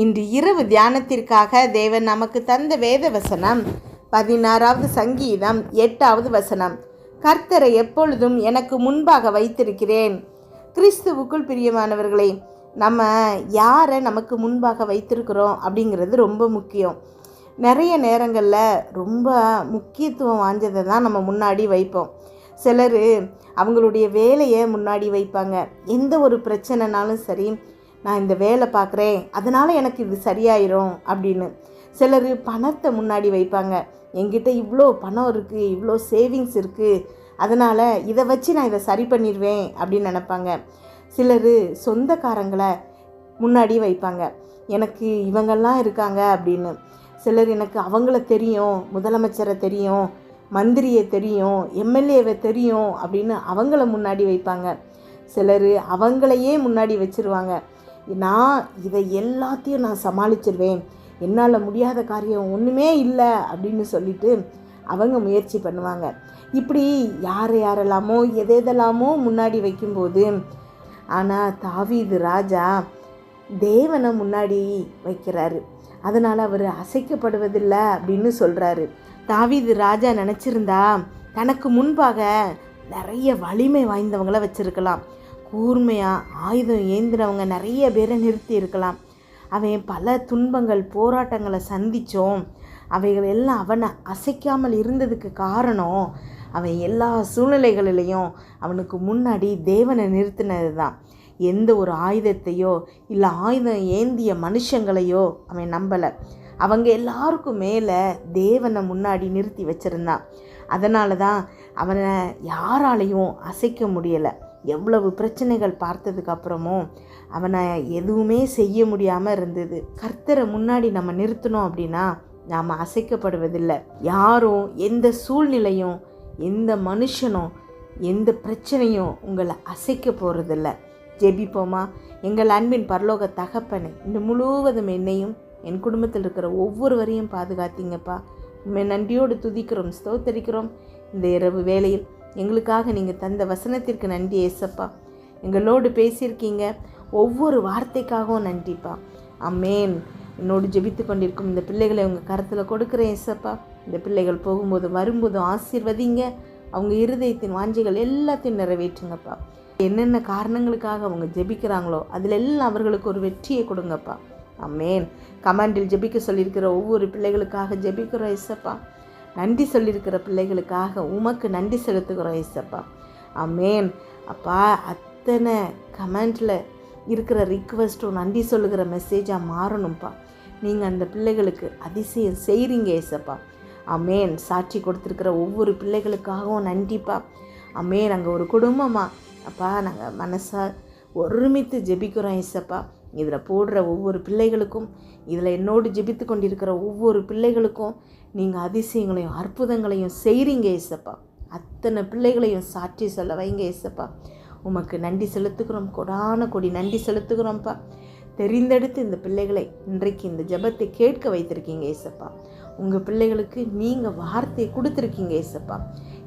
இன்று இரவு தியானத்திற்காக தேவன் நமக்கு தந்த வேத வசனம். பதினாறாவது சங்கீதம் எட்டாவது வசனம். கர்த்தரை எப்பொழுதும் எனக்கு முன்பாக வைத்திருக்கிறேன். கிறிஸ்துவுக்குள் பிரியமானவர்களே நம்ம யாரை நமக்கு முன்பாக வைத்திருக்கிறோம் அப்படிங்கிறது ரொம்ப முக்கியம். நிறைய நேரங்களில் ரொம்ப முக்கியத்துவம் வாய்ந்ததை தான் நம்ம முன்னாடி வைப்போம். சிலர் அவங்களுடைய வேலையை முன்னாடி வைப்பாங்க. எந்த ஒரு பிரச்சனைனாலும் சரி நான் இந்த வேலை பார்க்குறேன் அதனால் எனக்கு இது சரியாயிரும் அப்படின்னு. சிலர் பணத்தை முன்னாடி வைப்பாங்க. என்கிட்ட இவ்வளோ பணம் இருக்குது இவ்வளோ சேவிங்ஸ் இருக்குது அதனால் இதை வச்சு நான் இதை சரி பண்ணிடுவேன் அப்படின்னு நினப்பாங்க. சிலர் சொந்தக்காரங்களை முன்னாடி வைப்பாங்க. எனக்கு இவங்கெல்லாம் இருக்காங்க அப்படின்னு. சிலர் எனக்கு அவங்கள தெரியும் முதலமைச்சரை தெரியும் மந்திரியை தெரியும் எம்எல்ஏவை தெரியும் அப்படின்னு அவங்கள முன்னாடி வைப்பாங்க. சிலர் அவங்களையே முன்னாடி வச்சுருவாங்க. நான் இதை எல்லாத்தையும் நான் சமாளிச்சிருவேன். என்னால் முடியாத காரியம் ஒன்றுமே இல்லை அப்படின்னு சொல்லிட்டு அவங்க முயற்சி பண்ணுவாங்க. இப்படி யார் யாரெல்லாமோ எதை எதெல்லாமோ முன்னாடி வைக்கும்போது ஆனால் தாவீது ராஜா தேவனை முன்னாடி வைக்கிறாரு. அதனால் அவர் அசைக்கப்படுவதில்லை அப்படின்னு சொல்கிறாரு தாவீது ராஜா நினச்சிருந்தா தனக்கு முன்பாக நிறைய வலிமை வாய்ந்தவங்கள வச்சுருக்கலாம். கூர்மையாக ஆயுதம் ஏந்தினவங்க நிறைய பேரை நிறுத்தி இருக்கலாம். அவன் பல துன்பங்கள் போராட்டங்களை சந்தித்தோம் அவைகள் எல்லாம் அவனை அசைக்காமல் இருந்ததுக்கு காரணம் அவன் எல்லா சூழ்நிலைகளிலையும் அவனுக்கு முன்னாடி தேவனை நிறுத்தினது தான் எந்த ஒரு ஆயுதத்தையோ இல்லை ஆயுதம் ஏந்திய மனுஷங்களையோ அவன் நம்பலை. அவங்க எல்லாருக்கும் மேலே தேவனை முன்னாடி நிறுத்தி வச்சுருந்தான். அதனால தான் அவனை யாராலையும் அசைக்க முடியலை. எவ்வளவு பிரச்சனைகள் பார்த்ததுக்கு அப்புறமும் அவனை எதுவுமே செய்ய முடியாமல் இருந்தது. கர்த்தரை முன்னாடி நம்ம நிறுத்தினோம் அப்படின்னா நாம் அசைக்கப்படுவதில்லை. யாரும் எந்த சூழ்நிலையும் எந்த மனுஷனும் எந்த பிரச்சனையும் உங்களை அசைக்க போகிறதில்ல ஜெபிப்போமா? எங்கள் அன்பின் பரலோக தகப்பனை இந்த முழுவதும் என்னையும் என் குடும்பத்தில் இருக்கிற ஒவ்வொருவரையும் பாதுகாத்தீங்கப்பா. உண்மை நன்றியோடு துதிக்கிறோம் ஸ்தோத்தரிக்கிறோம். இந்த இரவு வேளையில் எங்களுக்காக நீங்கள் தந்த வசனத்திற்கு நன்றி ஏசப்பா. எங்களோடு பேசியிருக்கீங்க. ஒவ்வொரு வார்த்தைக்காகவும் நன்றிப்பா. அம்மேன் என்னோடு ஜெபித்து கொண்டிருக்கும் இந்த பிள்ளைகளை உங்கள் கருத்தில் கொடுக்குறேன் ஏசப்பா. இந்த பிள்ளைகள் போகும்போது வரும்போதும் ஆசீர்வதிங்க. அவங்க இருதயத்தின் வாஞ்சிகள் எல்லாத்தையும் நிறைவேற்றுங்கப்பா. என்னென்ன காரணங்களுக்காக அவங்க ஜெபிக்கிறாங்களோ அதில் எல்லாம் அவர்களுக்கு ஒரு வெற்றியை கொடுங்கப்பா. அம்மேன் கமாண்டில் ஜெபிக்க சொல்லியிருக்கிற ஒவ்வொரு பிள்ளைகளுக்காக ஜெபிக்கிறோம் இசப்பா நன்றி சொல்லியிருக்கிற பிள்ளைகளுக்காக உமக்கு நன்றி செலுத்துகிறோம் ஏசப்பா அம்மேன் அப்பா அத்தனை கமெண்டில் இருக்கிற ரிக்வெஸ்ட்டும் நன்றி சொல்லுகிற மெசேஜாக மாறணும்ப்பா நீங்கள் அந்த பிள்ளைகளுக்கு அதிசயம் செய்கிறீங்க ஏசப்பா அமேன் சாட்சி கொடுத்துருக்கிற ஒவ்வொரு பிள்ளைகளுக்காகவும் நன்றிப்பா. அமேன் நாங்கள் ஒரு குடும்பமாக அப்பா நாங்கள் மனசாக ஒருமித்து ஜெபிக்கிறோம் ஏசப்பா இதில் போடுற ஒவ்வொரு பிள்ளைகளுக்கும் இதில் என்னோடு ஜெபித்து கொண்டிருக்கிற ஒவ்வொரு பிள்ளைகளுக்கும் நீங்கள் அதிசயங்களையும் அற்புதங்களையும் செய்கிறீங்க ஏசப்பா அத்தனை பிள்ளைகளையும் சாட்சி சொல்ல வைங்க ஏசப்பா உமக்கு நன்றி செலுத்துகிறோம். கொடான கொடி நன்றி செலுத்துகிறோம்ப்பா. தெரிந்தெடுத்து இந்த பிள்ளைகளை இன்றைக்கு இந்த ஜெபத்தை கேட்க வைத்திருக்கீங்க ஏசப்பா உங்கள் பிள்ளைகளுக்கு நீங்கள் வார்த்தையை கொடுத்துருக்கீங்க ஏசப்பா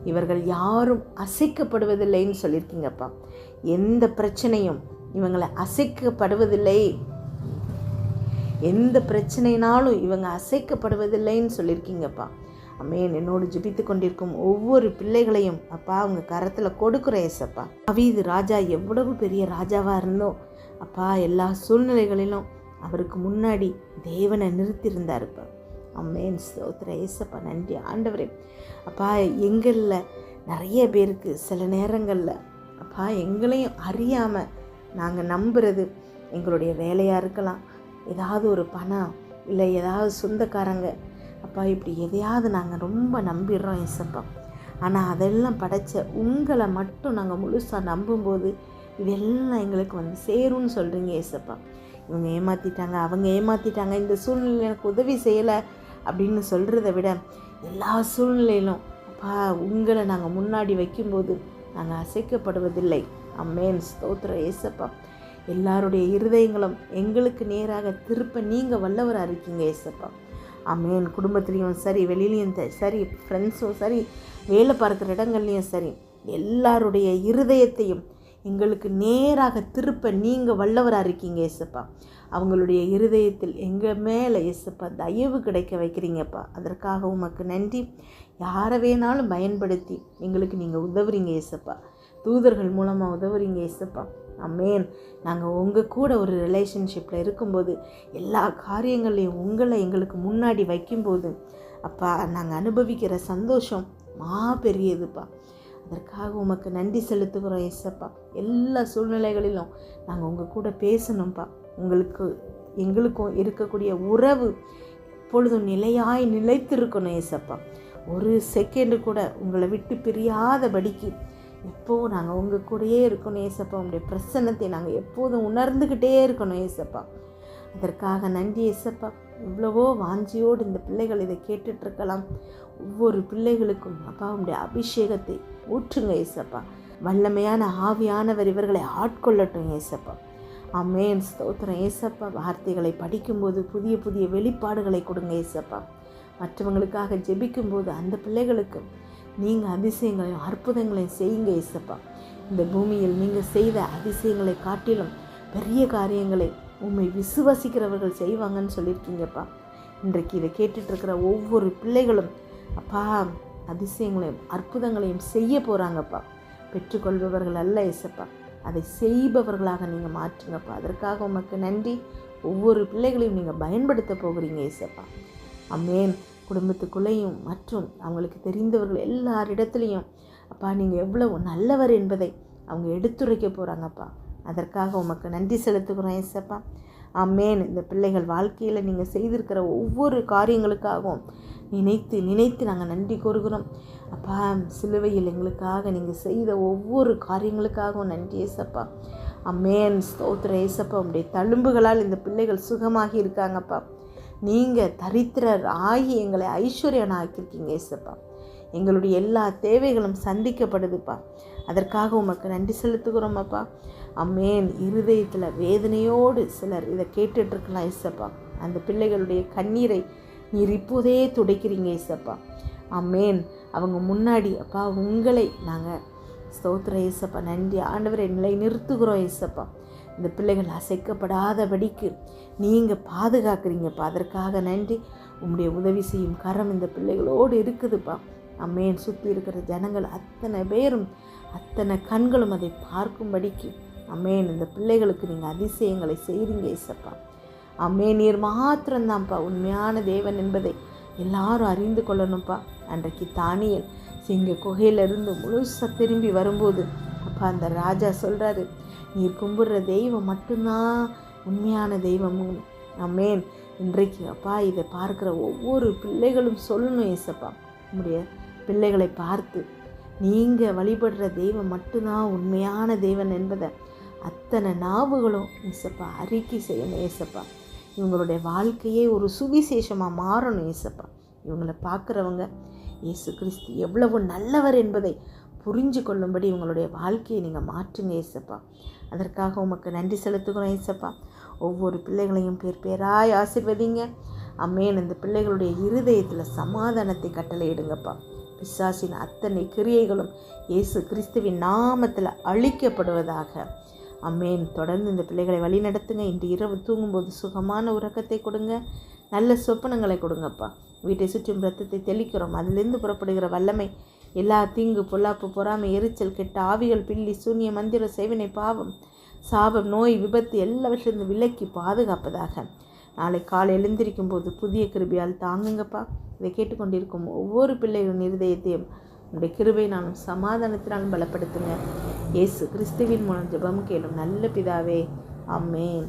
இவர்கள் யாரும் அசைக்கப்படுவதில்லைன்னு சொல்லியிருக்கீங்கப்பா. எந்த பிரச்சனையும் இவங்களை அசைக்கப்படுவதில்லை. எந்த பிரச்சனைனாலும் இவங்க அசைக்கப்படுவதில்லைன்னு சொல்லியிருக்கீங்கப்பா. அம்மேன் என்னோடு ஜிபித்து கொண்டிருக்கும் ஒவ்வொரு பிள்ளைகளையும் அப்பா அவங்க கரத்தில் கொடுக்குற ஏசப்பா. அவீது ராஜா எவ்வளவு பெரிய ராஜாவாக இருந்தோம் அப்பா எல்லா சூழ்நிலைகளிலும் அவருக்கு முன்னாடி தேவனை நிறுத்தியிருந்தாருப்பா அம்மேன் ஸ்தோத்திர ஏசப்பா நன்றி. ஆண்டவரே அப்பா எங்களில் நிறைய பேருக்கு சில நேரங்களில் அப்பா எங்களையும் அறியாமல் நாங்கள் நம்புறது எங்களுடைய வேலையாக இருக்கலாம். ஏதாவது ஒரு பணம் இல்லை ஏதாவது சொந்தக்காரங்க. அப்பா இப்படி எதையாவது நாங்கள் ரொம்ப நம்பிடுறோம் இசப்பா ஆனால் அதெல்லாம் படைச்ச உங்களை மட்டும் நாங்கள் முழுசாக நம்பும்போது இதெல்லாம் எங்களுக்கு வந்து சேரும்னு சொல்கிறீங்க ஏசப்பா. இவங்க ஏமாற்றிட்டாங்க அவங்க ஏமாற்றிட்டாங்க இந்த சூழ்நிலை எனக்கு உதவி செய்யலை அப்படின்னு சொல்கிறத விட எல்லா சூழ்நிலையிலும் அப்பா உங்களை நாங்கள் முன்னாடி வைக்கும்போது நாங்கள் அசைக்கப்படுவதில்லை. அம்மேன். ஸ்தோத்திர ஏசப்பா. எல்லாருடைய இருதயங்களும் எங்களுக்கு நேராக திருப்ப நீங்கள் வல்லவராக இருக்கீங்க ஏசப்பா. அம்மேன். குடும்பத்துலேயும் சரி வெளியிலையும் சரி ஃப்ரெண்ட்ஸும் சரி வேலை பார்க்குற இடங்கள்லையும் சரி எல்லாருடைய இருதயத்தையும் எங்களுக்கு நேராக திருப்ப நீங்கள் வல்லவராக இருக்கீங்க ஏசப்பா. அவங்களுடைய இருதயத்தில் எங்கள் மேலே ஏசப்பா தயவு கிடைக்க வைக்கிறீங்கப்பா. அதற்காக உமக்கு நன்றி. யாரை வேணாலும் பயன்படுத்தி எங்களுக்கு நீங்கள் உதவுறீங்க ஏசப்பா. தூதர்கள் மூலமாக உதவுறீங்க இசப்பா அம்மேன் நாங்கள் உங்கள் கூட ஒரு ரிலேஷன்ஷிப்பில் இருக்கும்போது எல்லா காரியங்களையும் உங்களை எங்களுக்கு முன்னாடி வைக்கும்போது அப்பா நாங்கள் அனுபவிக்கிற சந்தோஷம் மா பெரியதுப்பா அதற்காக உமக்கு நன்றி செலுத்துகிறோம் எஸ்ஸப்பா எல்லா சூழ்நிலைகளிலும் நாங்கள் உங்கள் கூட பேசணும்ப்பா உங்களுக்கு எங்களுக்கும் இருக்கக்கூடிய உறவு எப்பொழுதும் நிலையாய் நிலைத்திருக்கணும் ஏசப்பா ஒரு செகண்டு கூட உங்களை விட்டு பிரியாதபடிக்கு எப்போவும் நாங்கள் உங்கள் கூடயே இருக்கணும் ஏசப்பா. உங்களுடைய பிரசன்னத்தை நாங்கள் எப்போதும் உணர்ந்துக்கிட்டே இருக்கணும் ஏசப்பா. அதற்காக நன்றி ஏசப்பா. இவ்வளவோ வாஞ்சியோடு இந்த பிள்ளைகள் இதை கேட்டுட்ருக்கலாம் ஒவ்வொரு பிள்ளைகளுக்கும் அப்பா உங்களுடைய அபிஷேகத்தை ஊற்றுங்க ஏசப்பா. வல்லமையான ஆவியானவர் இவர்களை ஆட்கொள்ளட்டும் ஏசப்பா. அம்மேன் ஸ்தோத்திரம் ஏசப்பா. வார்த்தைகளை படிக்கும்போது புதிய புதிய வெளிப்பாடுகளை கொடுங்க ஏசப்பா. மற்றவங்களுக்காக ஜெபிக்கும்போது அந்த பிள்ளைகளுக்கு நீங்கள் அதிசயங்களையும் அற்புதங்களையும் செய்யுங்க இசப்பா இந்த பூமியில் நீங்கள் செய்த அதிசயங்களை காட்டிலும் பெரிய காரியங்களை உண்மை விசுவசிக்கிறவர்கள் செய்வாங்கன்னு சொல்லியிருக்கீங்கப்பா. இன்றைக்கு இதை கேட்டுட்ருக்கிற ஒவ்வொரு பிள்ளைகளும் அப்பா அதிசயங்களையும் அற்புதங்களையும் செய்ய போகிறாங்கப்பா பெற்றுக்கொள்பவர்கள் அல்ல இசப்பா அதை செய்பவர்களாக நீங்கள் மாற்றுங்கப்பா. அதற்காக உமக்கு நன்றி. ஒவ்வொரு பிள்ளைகளையும் நீங்கள் பயன்படுத்த போகிறீங்க இசப்பா அம்மேன் குடும்பத்துக்குள்ளேயும் மற்றும் அவங்களுக்கு தெரிந்தவர்கள் எல்லாரிடத்துலையும் அப்பா நீங்கள் எவ்வளவு நல்லவர் என்பதை அவங்க எடுத்துரைக்க போகிறாங்கப்பா அதற்காக உமக்கு நன்றி செலுத்துகிறோம் ஏசப்பா. அம்மேன் இந்த பிள்ளைகள் வாழ்க்கையில் நீங்கள் செய்திருக்கிற ஒவ்வொரு காரியங்களுக்காகவும் நினைத்து நினைத்து நாங்கள் நன்றி கூறுகிறோம். அப்பா சிலுவையில் எங்களுக்காக நீங்கள் செய்த ஒவ்வொரு காரியங்களுக்காகவும் நன்றி ஏசப்பா. அம்மேன் ஸ்தோத்திர ஏசப்பா. உடைய தழும்புகளால் இந்த பிள்ளைகள் சுகமாகி இருக்காங்கப்பா. நீங்கள் தரித்திரர் ஆகி எங்களை ஐஸ்வர்யன் ஆக்கியிருக்கீங்க ஏசப்பா எங்களுடைய எல்லா தேவைகளும் சந்திக்கப்படுதுப்பா. அதற்காக உமக்கு நன்றி செலுத்துகிறோம் அப்பா. அம்மேன். இருதயத்தில் வேதனையோடு சிலர் இதை கேட்டுட்ருக்கலாம் ஏசப்பா அந்த பிள்ளைகளுடைய கண்ணீரை நீர் இப்போதே துடைக்கிறீங்க ஏசப்பா அம்மேன். அவங்க முன்னாடி அப்பா உங்களை நாங்கள் ஸ்தோத்திர ஏசப்பா நன்றி. ஆண்டவரை நிலை நிறுத்துகிறோம் ஏசப்பா இந்த பிள்ளைகள் அசைக்கப்படாதபடிக்கு நீங்கள் பாதுகாக்கிறீங்கப்பா. அதற்காக நன்றி. உங்களுடைய உதவி செய்யும் கரம் இந்த பிள்ளைகளோடு இருக்குதுப்பா. அம்மேன் சுற்றி இருக்கிற ஜனங்கள் அத்தனை பேரும் அத்தனை கண்களும் அதை பார்க்கும்படிக்கு அம்மேன் இந்த பிள்ளைகளுக்கு நீங்கள் அதிசயங்களை செய்கிறீங்க இசப்பா அம்மே நீர் மாத்திரம்தான்ப்பா. உண்மையான தேவன் என்பதை எல்லாரும் அறிந்து கொள்ளணும்ப்பா. அன்றைக்கு தானியல் சிங்க குகையிலிருந்து முழுசாக திரும்பி வரும்போது அப்பா அந்த ராஜா சொல்கிறாரு நீர் கும்பிடுற தெய்வம் மட்டும்தான் உண்மையான தெய்வம். அம்மேன் இன்றைக்கு அப்பா இதை பார்க்குற ஒவ்வொரு பிள்ளைகளும் சொல்லணும் ஏசப்பா. உங்களுடைய பிள்ளைகளை பார்த்து நீங்கள் வழிபடுற தெய்வம் மட்டும்தான் உண்மையான தெய்வன் என்பதை அத்தனை நாவுகளும் ஏசப்பா அறிக்கை செய்யணும் ஏசப்பா. இவங்களுடைய வாழ்க்கையே ஒரு சுவிசேஷமாக மாறணும் ஏசப்பா. இவங்களை பார்க்குறவங்க இயேசு கிறிஸ்து எவ்வளவு நல்லவர் என்பதை புரிஞ்சு கொள்ளும்படி இவங்களுடைய வாழ்க்கையை நீங்கள் மாற்றுங்க ஏசப்பா அதற்காக உமக்கு நன்றி செலுத்துகிறோம் ஏசப்பா ஒவ்வொரு பிள்ளைகளையும் பேர் பேராய் ஆசிர்வதிங்க. அம்மேன் இந்த பிள்ளைகளுடைய இருதயத்தில் சமாதானத்தை கட்டளையிடுங்கப்பா. பிசாசின் அத்தனை கிரியைகளும் இயேசு கிறிஸ்துவின் நாமத்தில் அழிக்கப்படுவதாக. அம்மேன் தொடர்ந்து இந்த பிள்ளைகளை வழி நடத்துங்க இன்று இரவு தூங்கும்போது சுகமான உறக்கத்தை கொடுங்க. நல்ல சொப்பனங்களை கொடுங்கப்பா. வீட்டை சுற்றும் ரத்தத்தை தெளிக்கிறோம். அதிலிருந்து புறப்படுகிற வல்லமை எல்லா தீங்கு பொல்லாப்பு பொறாமை எரிச்சல் கெட்ட ஆவிகள் பில்லி சூன்ய மந்திர சேவனை பாவம் சாபம் நோய் விபத்து எல்லாவற்றிலிருந்து விலக்கி பாதுகாப்பதாக. நாளை காலை எழுந்திருக்கும் போது புதிய கிருபியால் தாங்குங்கப்பா. இதை கேட்டுக்கொண்டிருக்கும் ஒவ்வொரு பிள்ளைகளின் இருதயத்தையும் உங்களுடைய கிருபை நானும் சமாதானத்தினாலும் பலப்படுத்துங்க. இயேசு கிறிஸ்துவின் மூலம் ஜெபம் கேளும் நல்ல பிதாவே. அம்மேன்